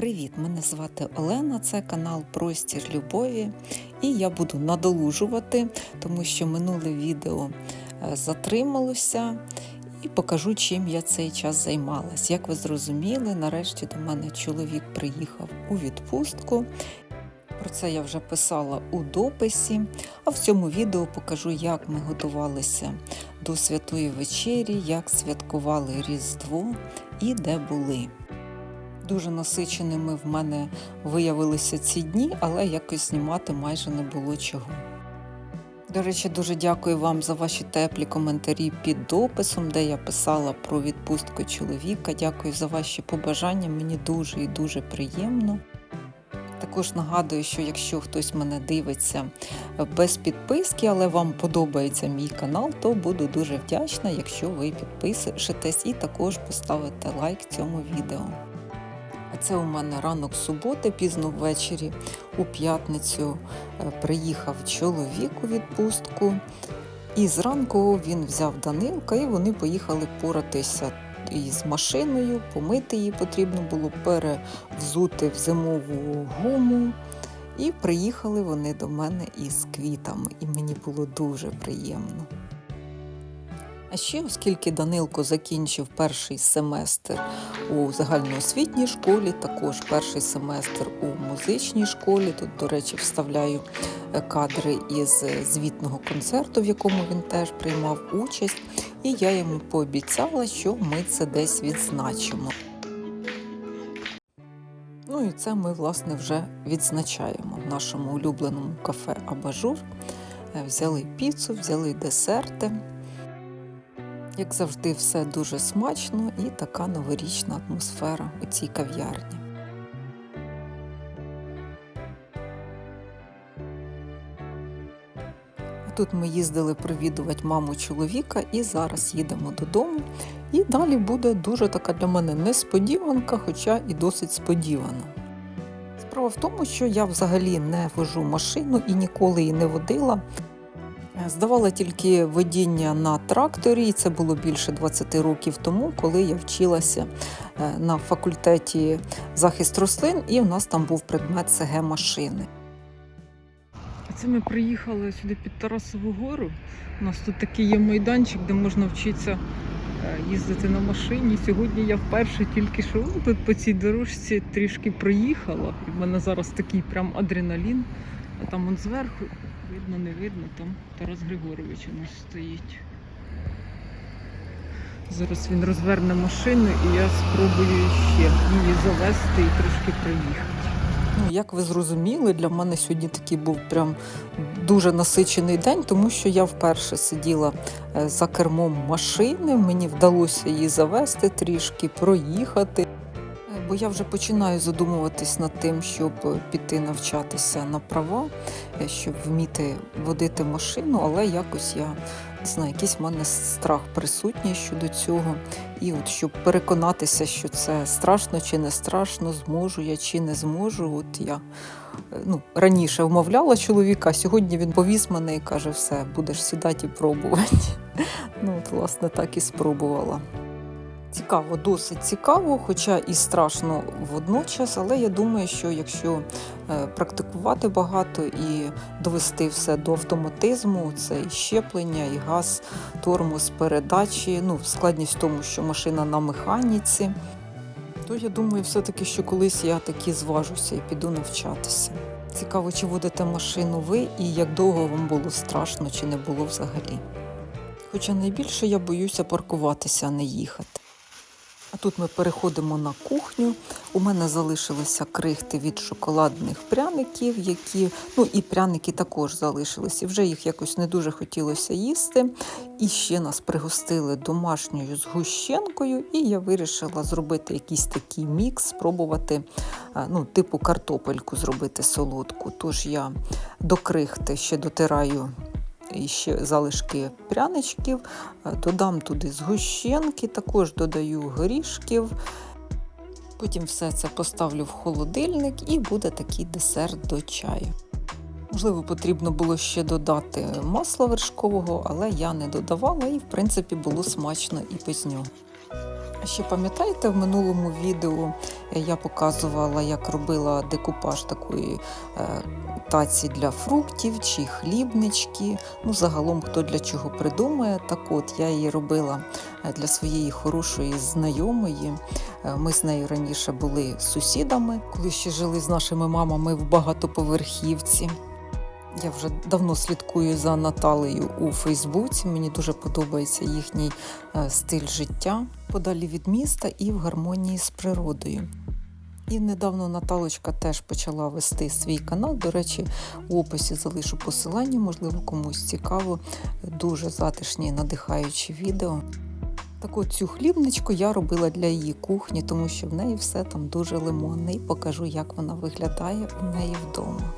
Привіт! Мене звати Олена, це канал Простір Любові. І я буду надолужувати, тому що минуле відео е, затрималося і покажу, чим я цей час займалась. Як ви зрозуміли, нарешті до мене чоловік приїхав у відпустку. Про це я вже писала у дописі, а в цьому відео покажу, як ми готувалися до святої вечері, як святкували Різдво і де були. Дуже насиченими в мене виявилися ці дні, але якось знімати майже не було чого. До речі, дуже дякую вам за ваші теплі коментарі під дописом, де я писала про відпустку чоловіка. Дякую за ваші побажання, мені дуже і дуже приємно. Також нагадую, що якщо хтось мене дивиться без підписки, але вам подобається мій канал, то буду дуже вдячна, якщо ви підпишетесь і також поставите лайк цьому відео. Це у мене ранок суботи, пізно ввечері. У п'ятницю е, приїхав чоловік у відпустку. І зранку він взяв Данилка, і вони поїхали поратися із машиною, помити її потрібно було перевзути в зимову гуму. І приїхали вони до мене із квітами, і мені було дуже приємно. А ще, оскільки Данилко закінчив перший семестр у загальноосвітній школі, також перший семестр у музичній школі. Тут, до речі, вставляю е, кадри із е, звітного концерту, в якому він теж приймав участь, і я йому пообіцяла, що ми це десь відзначимо. Ну і це ми, власне, вже відзначаємо в нашому улюбленому кафе Абажур. Е, взяли піцу, взяли десерти. Як завжди, все дуже смачно і така новорічна атмосфера у цій кав'ярні. Тут ми їздили провідувати маму чоловіка і зараз їдемо додому. І далі буде дуже така для мене несподіванка, хоча і досить сподівана. Справа в тому, що я взагалі не вожу машину і ніколи її не водила. Здавала тільки водіння на тракторі, і це було більше 20 років тому, коли я вчилася е, на факультеті захист рослин, і в нас там був предмет СГ машини. Це ми приїхали сюди під Тарасову гору. У нас тут такий є майданчик, де можна вчитися е, їздити на машині. Сьогодні я вперше тільки що тут по цій дорожці трішки проїхала. І в мене зараз такий прям адреналін. А там он зверху Видно, не видно, там Тарас Григорович у нас стоїть. Зараз він розверне машину і я спробую ще її завести і трошки проїхати. Ну, як ви зрозуміли, для мене сьогодні такий був прям дуже насичений день, тому що я вперше сиділа е, за кермом машини, мені вдалося її завести трішки, проїхати бо я вже починаю задумуватись над тим, щоб піти навчатися на права, е, щоб вміти водити машину, але якось я не знаю, якийсь в мене страх присутній щодо цього. І от щоб переконатися, що це страшно чи не страшно, зможу я чи не зможу. От я е, ну, раніше вмовляла чоловіка, сьогодні він повіз мене і каже, все, будеш сідати і пробувати. Ну, от, власне, так і спробувала. Цікаво, досить цікаво, хоча і страшно водночас, але я думаю, що якщо е, практикувати багато і довести все до автоматизму, це і щеплення, і газ, тормоз, передачі, ну, складність в тому, що машина на механіці, то я думаю, все-таки, що колись я таки зважуся і піду навчатися. Цікаво, чи водите машину ви і як довго вам було страшно, чи не було взагалі. Хоча найбільше я боюся паркуватися, а не їхати. А тут ми переходимо на кухню. У мене залишилися крихти від шоколадних пряників, які, ну і пряники також залишилися. Вже їх якось не дуже хотілося їсти. І ще нас пригостили домашньою згущенкою, і я вирішила зробити якийсь такий мікс, спробувати ну, типу картопельку зробити солодку. Тож я до крихти ще дотираю і ще залишки пряничків, е, додам туди згущенки, також додаю горішків. Потім все це поставлю в холодильник і буде такий десерт до чаю. Можливо, потрібно було ще додати масла вершкового, але я не додавала і, в принципі, було смачно і без нього. Ще пам'ятаєте, в минулому відео я показувала, як робила декупаж такої е, таці для фруктів чи хлібнички. Ну, загалом хто для чого придумає. Так от я її робила е, для своєї хорошої знайомої. Е, Ми з нею раніше були сусідами, коли ще жили з нашими мамами в багатоповерхівці. Я вже давно слідкую за Наталею у Фейсбуці. Мені дуже подобається їхній е, стиль життя подалі від міста і в гармонії з природою. І недавно Наталочка теж почала вести свій канал. До речі, у описі залишу посилання, можливо, комусь цікаво. Дуже затишні, надихаючі відео. Так от цю хлібничку я робила для її кухні, тому що в неї все там дуже лимонне. І покажу, як вона виглядає у неї вдома.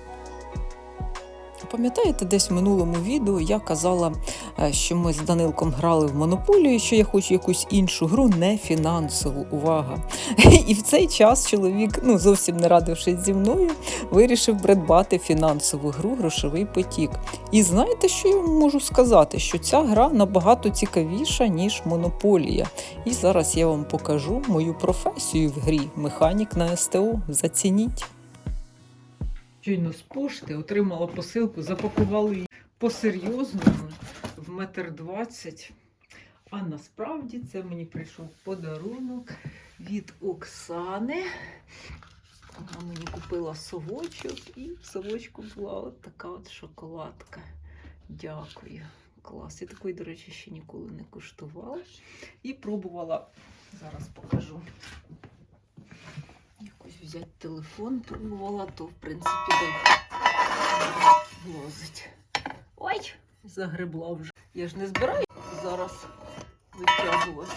Пам'ятаєте, десь в минулому відео я казала, е, що ми з Данилком грали в монополію, що я хочу якусь іншу гру, не фінансову. Увага! І в цей час чоловік, ну зовсім не радившись зі мною, вирішив придбати фінансову гру Грошовий потік. І знаєте, що я можу сказати? Що ця гра набагато цікавіша, ніж монополія. І зараз я вам покажу мою професію в грі механік на СТО. Зацініть. Щойно з пошти отримала посилку, запакували її по-серйозному в метр двадцять. А насправді це мені прийшов подарунок від Оксани. Вона мені купила совочок, і в совочку була от така от шоколадка. Дякую. Клас. Я такої, до речі, ще ніколи не куштувала. І пробувала, зараз покажу. Взяти телефон, пробувала, то в принципі влазить. Ой, загребла вже. Я ж не збираю зараз витягувати.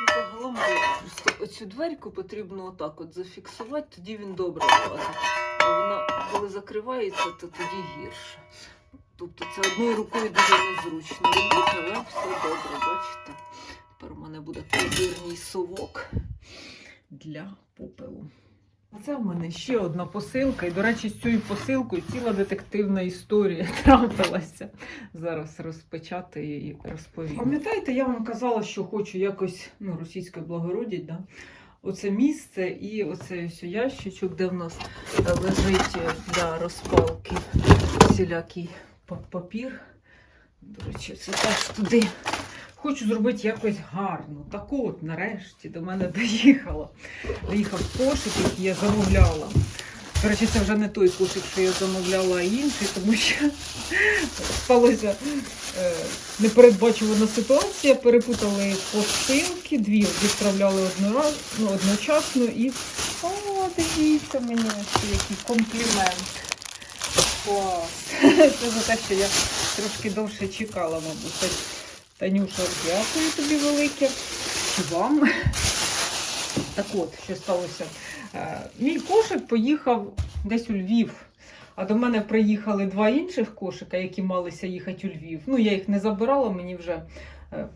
Ну, Загалом просто оцю дверку потрібно отак от зафіксувати, тоді він добре влазить. А вона, коли закривається, то тоді гірше. Тобто це одною рукою дуже незручно робити, але все добре, бачите. Тепер у мене буде козирній совок для попелу. Це в мене ще одна посилка. І, до речі, з цією посилкою ціла детективна історія трапилася. Зараз розпочати і розповім. Пам'ятаєте, я вам казала, що хочу якось ну, російською благородять, да? оце місце і оцей ось ящичок, де в нас е, лежить е, для розпалки всілякий папір. До речі, це теж туди. Хочу зробити якось гарно. Так от, нарешті, до мене доїхало. Доїхав кошик, який я замовляла. До речі, це вже не той кошик, що я замовляла, а інший, тому що сталося е, непередбачувана ситуація. Перепутали посилки, дві відправляли однораз, ну, одночасно і. О, дивіться мені який комплімент. Клас. Це за те, що я трошки довше чекала, мабуть. Танюша, дякую тобі велике. І вам. Так от, що сталося. Е, Мій кошик поїхав десь у Львів. А до мене приїхали два інших кошика, які малися їхати у Львів. Ну, я їх не забирала, мені вже е,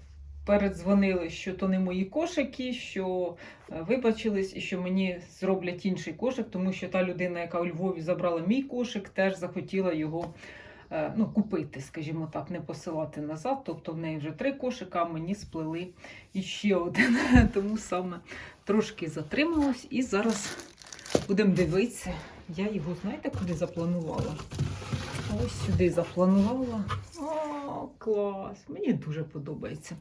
передзвонили, що то не мої кошики, що е, вибачились і що мені зроблять інший кошик, тому що та людина, яка у Львові забрала мій кошик, теж захотіла його ну, купити, скажімо так, не посилати назад. Тобто в неї вже три кошика, а мені сплели іще один. Тому саме трошки затрималась і зараз будемо дивитися. Я його, знаєте, куди запланувала? Ось сюди запланувала. О, клас! Мені дуже подобається.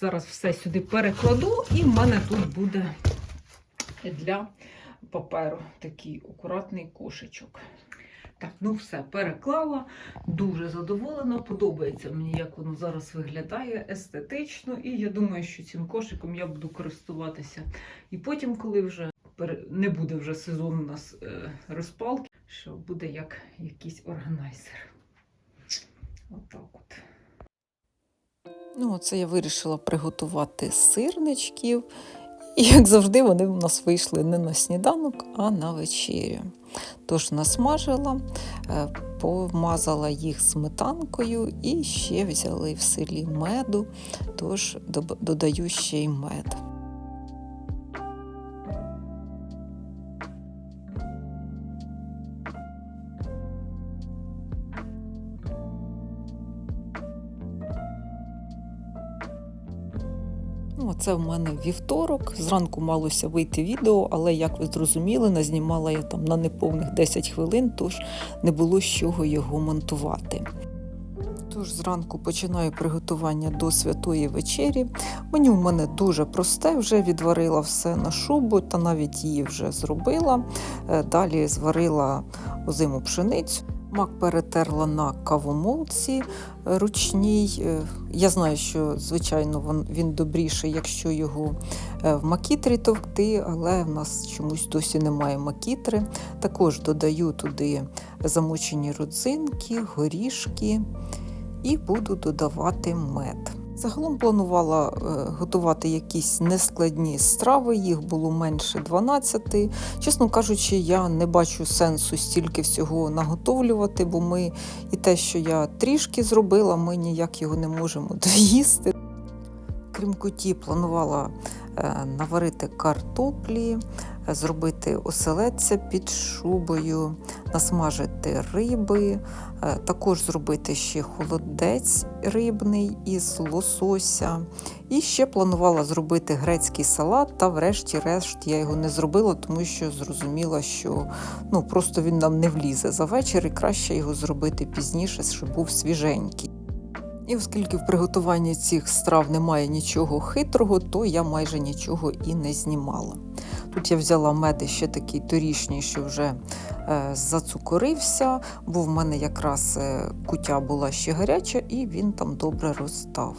Зараз все сюди перекладу, і в мене тут буде для паперу такий акуратний кошечок. Так, ну все, переклала, дуже задоволена. Подобається мені, як воно зараз виглядає естетично. І я думаю, що цим кошиком я буду користуватися. І потім, коли вже не буде вже сезон у нас е, розпалки, що буде як якийсь органайзер. Отак от. Ну, оце я вирішила приготувати сирничків. І, як завжди, вони в нас вийшли не на сніданок, а на вечерю. Тож насмажила, е, помазала їх сметанкою і ще взяли в селі меду, тож додаю ще й мед. Ну, це в мене вівторок. Зранку малося вийти відео, але як ви зрозуміли, назнімала я там на неповних 10 хвилин, тож не було з чого його монтувати. Тож зранку починаю приготування до святої вечері. Меню в мене дуже просте, вже відварила все на шубу та навіть її вже зробила. Е, Далі зварила озиму пшеницю. Мак перетерла на кавомолці е, ручній. Е, Я знаю, що звичайно він- добріший, якщо його е, в макітрі товкти, але в нас чомусь досі немає макітри. Також додаю туди замочені родзинки, горішки і буду додавати мед. Загалом планувала е, готувати якісь нескладні страви, їх було менше 12. Чесно кажучи, я не бачу сенсу стільки всього наготовлювати, бо ми і те, що я трішки зробила, ми ніяк його не можемо доїсти. Крім куті, планувала е, наварити картоплі, зробити оселедця під шубою, насмажити риби, е, також зробити ще холодець рибний із лосося. І ще планувала зробити грецький салат, та врешті-решт я його не зробила, тому що зрозуміла, що ну, просто він нам не влізе за вечір, і краще його зробити пізніше, щоб був свіженький. І оскільки в приготуванні цих страв немає нічого хитрого, то я майже нічого і не знімала. Тут я взяла мед ще такий торішній, що вже е, зацукорився, бо в мене якраз е, кутя була ще гаряча, і він там добре розстав.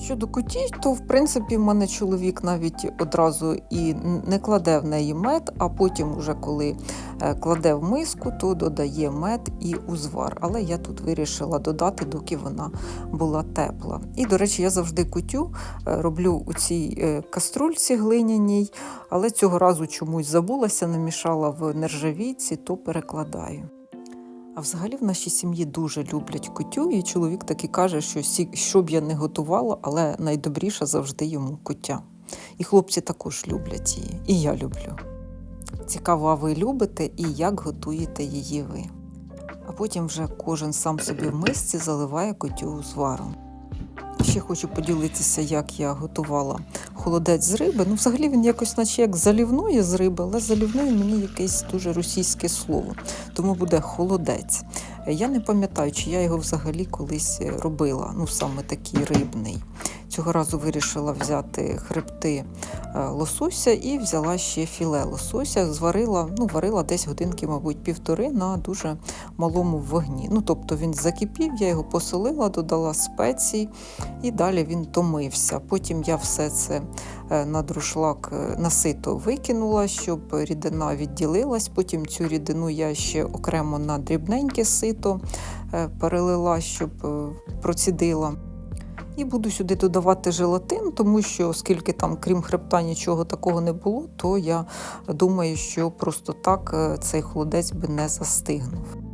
Щодо куті, то в принципі в мене чоловік навіть одразу і не кладе в неї мед, а потім, уже коли е, кладе в миску, то додає мед і узвар. Але я тут вирішила додати, доки вона була тепла. І, до речі, я завжди кутю е, роблю у цій е, каструльці глиняній, але цього разу чомусь забулася, намішала в нержавійці, то перекладаю. А взагалі в нашій сім'ї дуже люблять котю, і чоловік таки каже, що що б я не готувала, але найдобріша завжди йому котя. І хлопці також люблять її, і я люблю. Цікаво, а ви любите і як готуєте її ви. А потім вже кожен сам собі в мисці заливає котю узваром. Ще хочу поділитися, як я готувала холодець з риби. Ну, взагалі він якось, наче як залівної з риби, але залівної мені якесь дуже російське слово, тому буде холодець. Я не пам'ятаю, чи я його взагалі колись робила, ну саме такий рибний. Цього разу вирішила взяти хребти е, лосося і взяла ще філе лосося, зварила, ну, варила десь годинки, мабуть, півтори на дуже малому вогні. Ну, тобто він закипів, я його посолила, додала спецій, і далі він томився. Потім я все це е, на друшлак е, на сито викинула, щоб рідина відділилась. Потім цю рідину я ще окремо на дрібненьке сито е, перелила, щоб процідила. І буду сюди додавати желатин, тому що, оскільки там, крім хребта, нічого такого не було, то я думаю, що просто так цей холодець би не застигнув.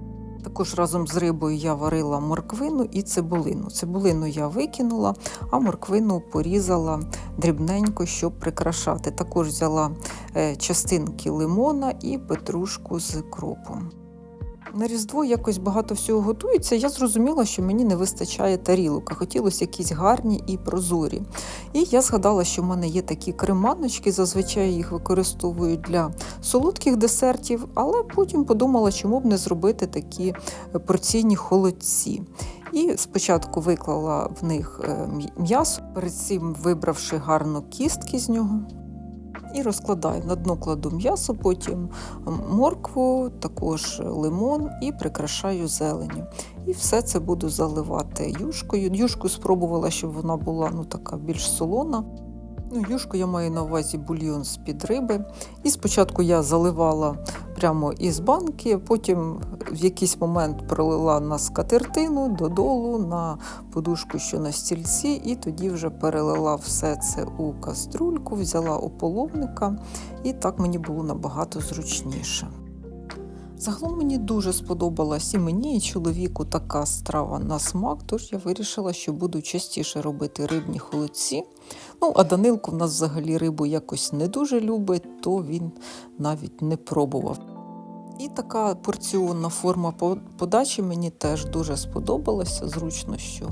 Також разом з рибою я варила морквину і цибулину. Цибулину я викинула, а морквину порізала дрібненько, щоб прикрашати. Також взяла е, частинки лимона і петрушку з кропом. На Різдво якось багато всього готується. Я зрозуміла, що мені не вистачає тарілок, а хотілося якісь гарні і прозорі. І я згадала, що в мене є такі креманочки, зазвичай їх використовують для солодких десертів, але потім подумала, чому б не зробити такі е, порційні холодці. І спочатку виклала в них е, м'ясо, перед цим вибравши гарно кістки з нього. І розкладаю на дно кладу м'ясо, потім моркву, також лимон і прикрашаю зеленю. І все це буду заливати юшкою. Юшку спробувала, щоб вона була ну, така більш солона. Ну, юшку я маю на увазі бульйон з-під риби. І спочатку я заливала прямо із банки, потім в якийсь момент пролила на скатертину додолу, на подушку, що на стільці, і тоді вже перелила все це у каструльку, взяла ополовника, і так мені було набагато зручніше. Загалом мені дуже сподобалась і мені, і чоловіку така страва на смак, тож я вирішила, що буду частіше робити рибні холодці. Ну, а Данилко в нас взагалі рибу якось не дуже любить, то він навіть не пробував. І така порціонна форма подачі мені теж дуже сподобалася. Зручно, що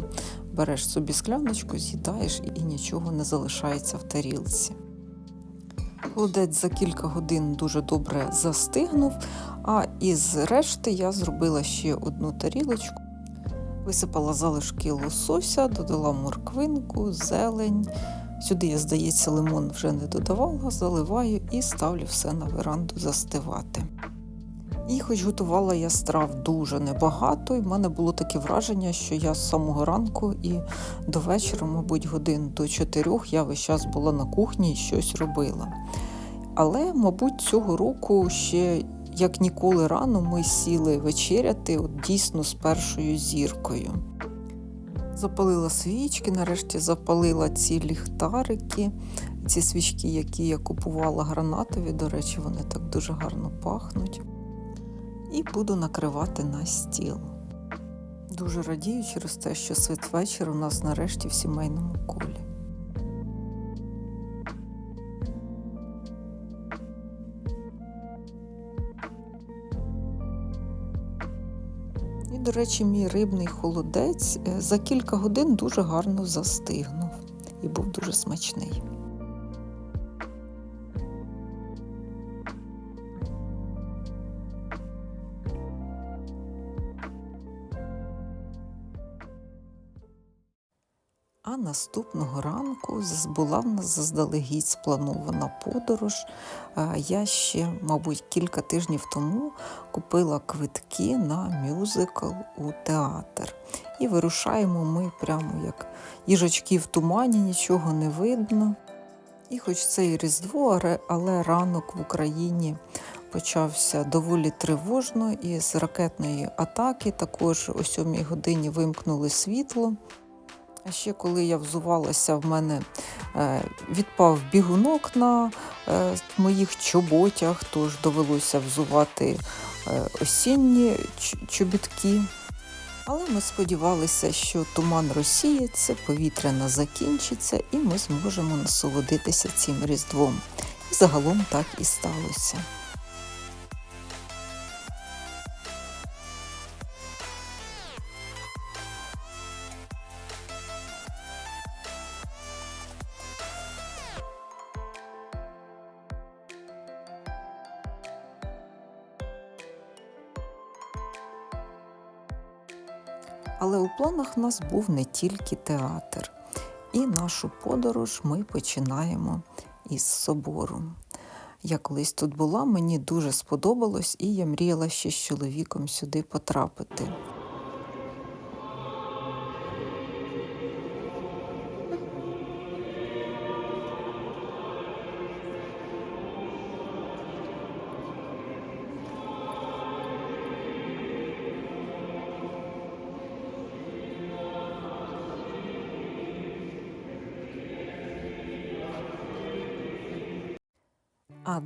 береш собі скляночку, з'їдаєш і нічого не залишається в тарілці. Холодець за кілька годин дуже добре застигнув, а із решти я зробила ще одну тарілочку. Висипала залишки лосося, додала морквинку, зелень. Сюди, я, здається, лимон вже не додавала, заливаю і ставлю все на веранду застивати. І хоч готувала я страв дуже небагато, і в мене було таке враження, що я з самого ранку і до вечора, мабуть, годин до чотирьох я весь час була на кухні і щось робила. Але, мабуть, цього року ще як ніколи рано ми сіли вечеряти от дійсно з першою зіркою. Запалила свічки, нарешті запалила ці ліхтарики, ці свічки, які я купувала гранатові. До речі, вони так дуже гарно пахнуть. І буду накривати на стіл. Дуже радію через те, що святвечір у нас нарешті в сімейному колі. І, до речі, мій рибний холодець е, за кілька годин дуже гарно застигнув і був дуже смачний. Наступного ранку була в нас заздалегідь спланована подорож. Я ще, мабуть, кілька тижнів тому купила квитки на мюзикл у театр. І вирушаємо ми прямо як їжачки в тумані, нічого не видно. І хоч це і Різдво, але ранок в Україні почався доволі тривожно, і з ракетної атаки також о 7 годині вимкнули світло. А ще коли я взувалася, в мене е, відпав бігунок на е, моїх чоботях, тож довелося взувати е, осінні чобітки. Але ми сподівалися, що туман розсіється, повітряна закінчиться, і ми зможемо насолодитися цим різдвом. І загалом так і сталося. Але у планах в нас був не тільки театр. І нашу подорож ми починаємо із собору. Я колись тут була, мені дуже сподобалось, і я мріяла ще з чоловіком сюди потрапити.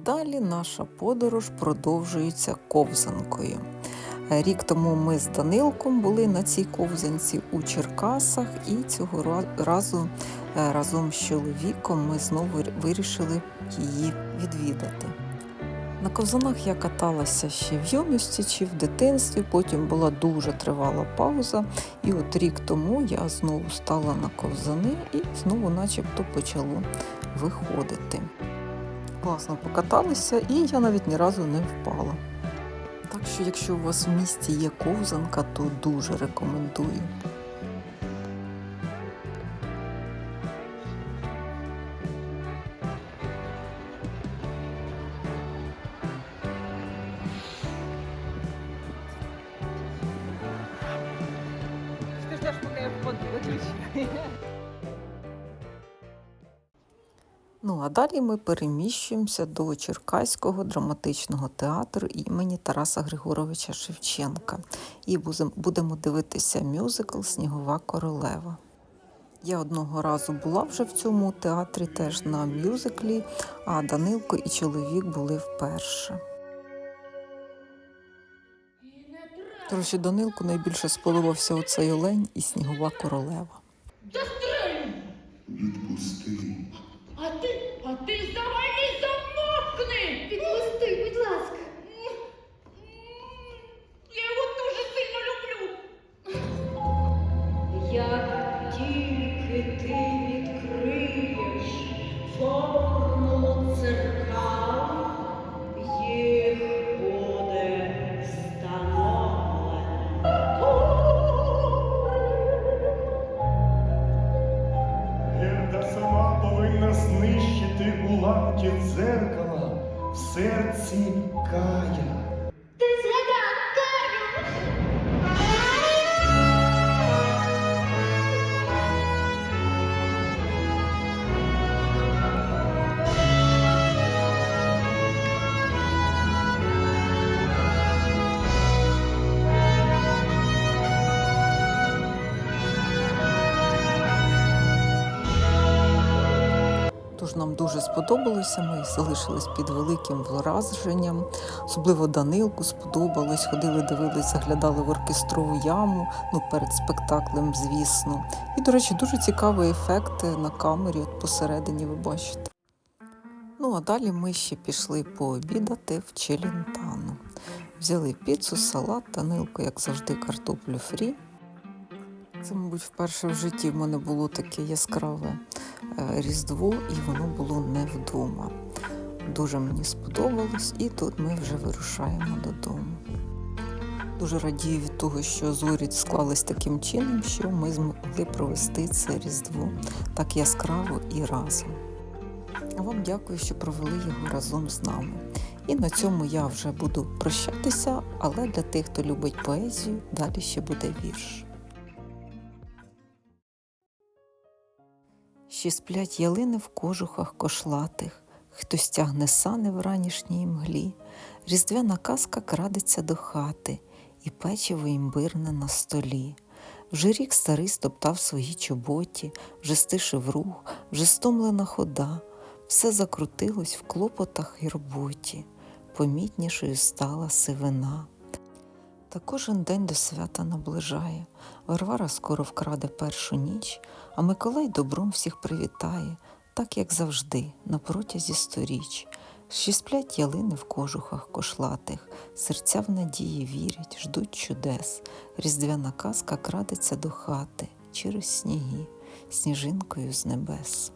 Далі наша подорож продовжується ковзанкою. Рік тому ми з Данилком були на цій ковзанці у Черкасах, і цього разу е, разом з чоловіком ми знову вирішили її відвідати. На ковзанах я каталася ще в юності чи в дитинстві, потім була дуже тривала пауза. І от рік тому я знову стала на ковзани і знову начебто почало виходити класно покаталися, і я навіть ні разу не впала. Так що, якщо у вас в місті є ковзанка, то дуже рекомендую. Ти Ну а далі ми переміщуємося до Черкаського драматичного театру імені Тараса Григоровича Шевченка і будемо дивитися мюзикл Снігова королева. Я одного разу була вже в цьому театрі теж на мюзиклі, а Данилко і чоловік були вперше. До речі, Данилку найбільше сподобався оцей олень і снігова королева. Відпусти. А ти, а ти взагалі Нам дуже сподобалося. Ми залишились під великим враженням. Особливо Данилку сподобалось. Ходили, дивились, заглядали в оркестрову яму. Ну, перед спектаклем, звісно. І, до речі, дуже цікавий ефект на камері. От посередині ви бачите. Ну а далі ми ще пішли пообідати в Челентано. Взяли піцу, салат, Данилко, як завжди, картоплю фрі. Це, мабуть, вперше в житті в мене було таке яскраве е, Різдво, і воно було не вдома. Дуже мені сподобалось, і тут ми вже вирушаємо додому. Дуже радію від того, що зорі склались таким чином, що ми змогли провести це Різдво так яскраво і разом. Вам дякую, що провели його разом з нами. І на цьому я вже буду прощатися, але для тих, хто любить поезію, далі ще буде вірш. Ще сплять ялини в кожухах кошлатих, хтось тягне сани в ранішній мглі, різдвяна казка крадеться до хати, і печиво імбирне на столі. Вже рік старий стоптав свої чоботі, вже стишив рух, вже стомлена хода, все закрутилось в клопотах і роботі, помітнішою стала сивина. Та кожен день до свята наближає. Варвара скоро вкраде першу ніч, а Миколай добром всіх привітає, так як завжди, на протязі сторіч. Ще сплять ялини в кожухах кошлатих, серця в надії вірять, ждуть чудес. Різдвяна казка крадеться до хати через сніги, сніжинкою з небес.